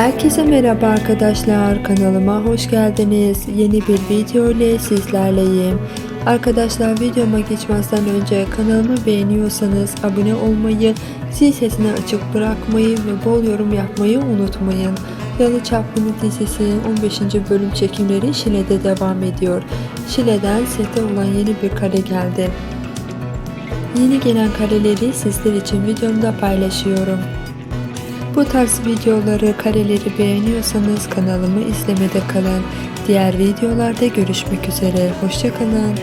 Herkese merhaba arkadaşlar kanalıma hoş geldiniz. Yeni bir video ile sizlerleyim. Arkadaşlar videoma geçmezden önce kanalımı beğeniyorsanız abone olmayı, zil sesini açık bırakmayı ve bol yorum yapmayı unutmayın. Yalı Çapkını dizisinin 15. bölüm çekimleri Şile'de devam ediyor. Şile'den sete olan yeni bir kare geldi. Yeni gelen kareleri sizler için videomda paylaşıyorum. Bu tarz videoları, kareleri beğeniyorsanız kanalımı izlemede kalın. Diğer videolarda görüşmek üzere. Hoşçakalın.